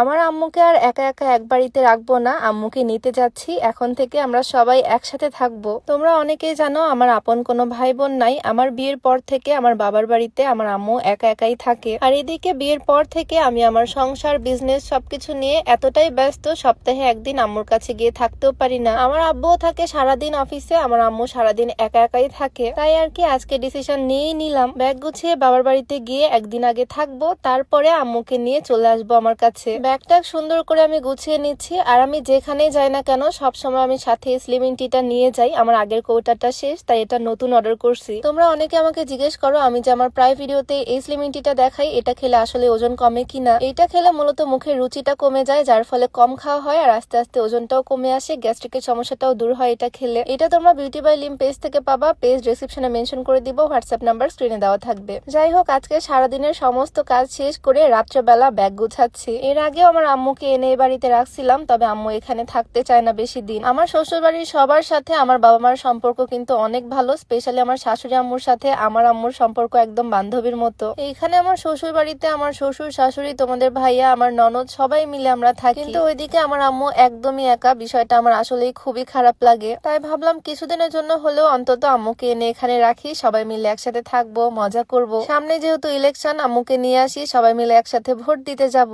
আমার আম্মুকে আর একা একা এক বাড়িতে রাখব না। আম্মুকে নিতে যাচ্ছি। এখন থেকে আমরা সবাই একসাথে থাকব। তোমরা অনেকেই জানো, আমার আপন কোনো ভাই বোন নাই। আমার বিয়ের পর থেকে আমার বাবার বাড়িতে আমার আম্মু একা একাই থাকে। আর এদিকে বিয়ের পর থেকে আমি আমার সংসার বিজনেস সবকিছু নিয়ে এতটাই ব্যস্ত, সপ্তাহে একদিন আম্মুর কাছে গিয়ে থাকতেও পারি না। আমার আব্বুও থাকে সারাদিন অফিসে, আমার আম্মু সারাদিন একা একাই থাকে। তাই আর কি আজকে ডিসিশন নিয়েই নিলাম। ব্যাগ গুছিয়ে বাবার বাড়িতে গিয়ে একদিন আগে থাকব, তারপরে আম্মুকে নিয়ে চলে আসব আমার কাছে। ব্যাগটা সুন্দর করে আমি গুছিয়ে নিচ্ছি। আর আমি যেখানেই যাই না কেন সবসময় আমি সাথে স্লিমিং টিটা নিয়ে যাই। আমার আগের কৌটাটা শেষ, তাই এটা নতুন অর্ডার করছি। তোমরা অনেকে আমাকে জিজ্ঞেস করো, আমি যে আমার প্রায় ভিডিওতে এই স্লিমিং টিটা দেখাই, এটা খেলে আসলে ওজন কমে কিনা? এটা খেলে মূলত মুখের রুচিটা কমে যায়, যার ফলে কম খাওয়া হয় আর আস্তে আস্তে ওজনটাও কমে আসে গ্যাস্ট্রিকের সমস্যাটাও দূর হয় এটা খেলে। এটা তোমরা বিউটি বাই লিম পেজ থেকে পাবা পেজ ডিসক্রিপশনে মেনশন করে দিব হোয়াটসঅ্যাপ নাম্বার স্ক্রিনে দেওয়া থাকবে। যাই হোক, আজকে সারাদিনের সমস্ত কাজ শেষ করে রাত্রেবেলা ব্যাগ গুছাচ্ছি। এর আগেও আমার আম্মুকে এনে এই বাড়িতে রাখছিলাম, তবে আম্মু এখানে থাকতে চায় না বেশি দিন। আমার শ্বশুর বাড়ির সবার সাথে আমার বাবা মার সম্পর্ক কিন্তু অনেক ভালো স্পেশালি আমার শাশুড়ি আম্মুর সাথে আমার আম্মুর সম্পর্ক একদম বান্ধবীর মতো। এইখানে আমার শ্বশুর বাড়িতে আমার শ্বশুর, শাশুড়ি, তোমাদের ভাইয়া, আমার ননদ সবাই মিলে আমরা থাকি। কিন্তু ওইদিকে আমার আম্মু একদমই একা, বিষয়টা আমার আসলেই খুবই খারাপ লাগে। তাই ভাবলাম কিছুদিনের জন্য হলেও অন্তত আম্মুকে এনে এখানে রাখি, সবাই মিলে একসাথে থাকব, মজা করব। সামনে যেহেতু ইলেকশন আম্মুকে নিয়ে আসি, সবাই মিলে একসাথে ভোট দিতে যাব।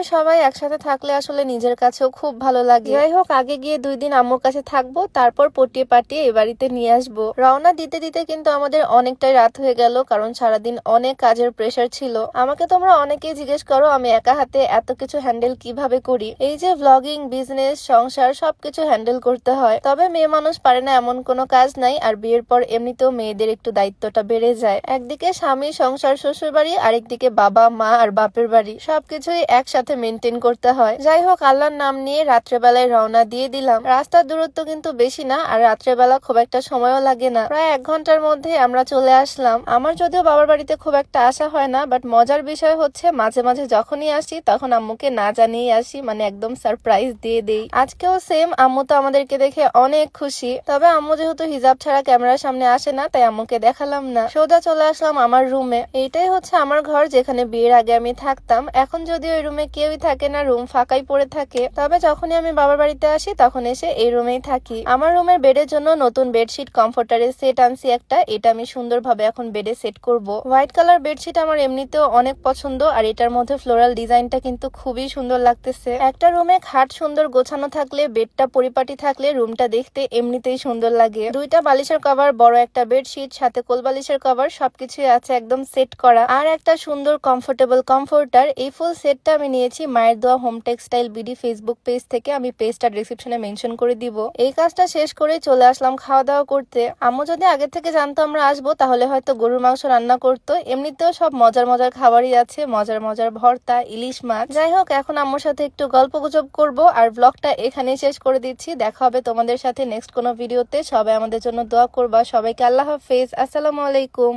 ফ্যামিলির সবাই একসাথে থাকলে আসলে নিজের কাছেও খুব ভালো লাগে। যাই হোক, আগে গিয়ে দুই দিন আম্মুর কাছে থাকব, তারপর পটিয়ে পাটিয়ে এ বাড়িতে নিয়ে আসব। রওনা দিতে দিতে কিন্তু আমাদের অনেকটাই রাত হয়ে গেল, কারণ সারাদিন অনেক কাজের প্রেশার ছিল। আমাকে তোমরা অনেকেই জিজ্ঞেস করো, আমি একা হাতে এত কিছু হ্যান্ডেল কীভাবে করি? এই যে ভ্লগিং বিজনেস সংসার, সবকিছু হ্যান্ডেল করতে হয়। তবে মেয়ে মানুষ পারে না এমন কোনো কাজ নাই, আর বিয়ের পর এমনিতেও মেয়েদের একটু দায়িত্বটা বেড়ে যায়। একদিকে স্বামী, সংসার শ্বশুর বাড়ি আরেকদিকে বাবা, মা, আর বাপের বাড়ি। সবকিছুই একসাথে মেনটেন করতে হয়। যাই হোক আল্লাহর নাম নিয়ে রাত্রেবেলায় রওনা দিয়ে দিলাম। রাস্তার দূরত্ব কিন্তু বেশি না, আর রাত্রেবেলা খুব একটা সময়ও লাগে না। প্রায় এক ঘণ্টার মধ্যে আমরা চলে আসলাম। আমার যদিও বাবার বাড়িতে খুব একটা আসা হয় না বাট মজার বিষয় হচ্ছে মাঝে মাঝে যখনই আসি, তখন আম্মুকে না জানিয়ে আসি মানে একদম সারপ্রাইজ দিয়ে দেই। আজকেও সেম আম্মু তো আমাদেরকে দেখে অনেক খুশি। তবে আম্মু যেহেতু হিজাব ছাড়া ক্যামেরার সামনে আসে না, তাই আম্মুকে দেখালাম না। সোজা চলে আসলাম আমার রুমে এইটাই হচ্ছে আমার ঘর, যেখানে বিয়ের আগে আমি থাকতাম। এখন যদিও এই রুমে কেউই থাকে না রুম ফাঁকাই পড়ে থাকে। তবে যখনই আমি বাবার বাড়িতে আসি, তখন এসে এই রুমেই থাকি। আমার রুমের বেডের জন্য নতুন বেডশিট কমফোর্টারের সেট আনছি একটা। এটা আমি সুন্দরভাবে এখন বেডে সেট করব। হোয়াইট কালার বেডশিট আমার এমনিতেও অনেক পছন্দ, আর এটার মধ্যে ফ্লোরাল ডিজাইনটা কিন্তু খুবই সুন্দর লাগতেছে। একটা রুমে খাট সুন্দর গোছানো থাকলে, বেডটা পরিপাটি থাকলে রুমটা দেখতে এমনিতেই সুন্দর লাগে। দুইটা বালিশের কভার বড় একটা বেডশিট সাথে কোল বালিশের কভার সবকিছুই আছে একদম সেট করা। আর একটা সুন্দর কমফোর্টেবল কমফোর্টার এই ফুল সেটটা আমি নিয়েছি মায়ের দোয়া home textile BD Facebook page থেকে আমি পেজটা ডিসক্রিপশনে মেনশন করে দিব। এই কাজটা শেষ করে চলে আসলাম খাওয়া দাওয়া করতে। আম্মু যদি আগে থেকে জানতো আমরা আসব, তাহলে হয়তো গরুর মাংস রান্না করতো। এমনিতেও সব মজার মজার খাবারই আছে, মজার মজার ভর্তা, ইলিশ মাছ। যাই হোক, এখন আম্মুর সাথে একটু গল্প গুজব করব, আর ব্লগটা এখানেই শেষ করে দিচ্ছি। দেখা হবে তোমাদের সাথে নেক্সট কোনো ভিডিওতে সবাই আমাদের জন্য দোয়া করবা। সবাইকে আল্লাহ হাফেজ। আসসালামু আলাইকুম।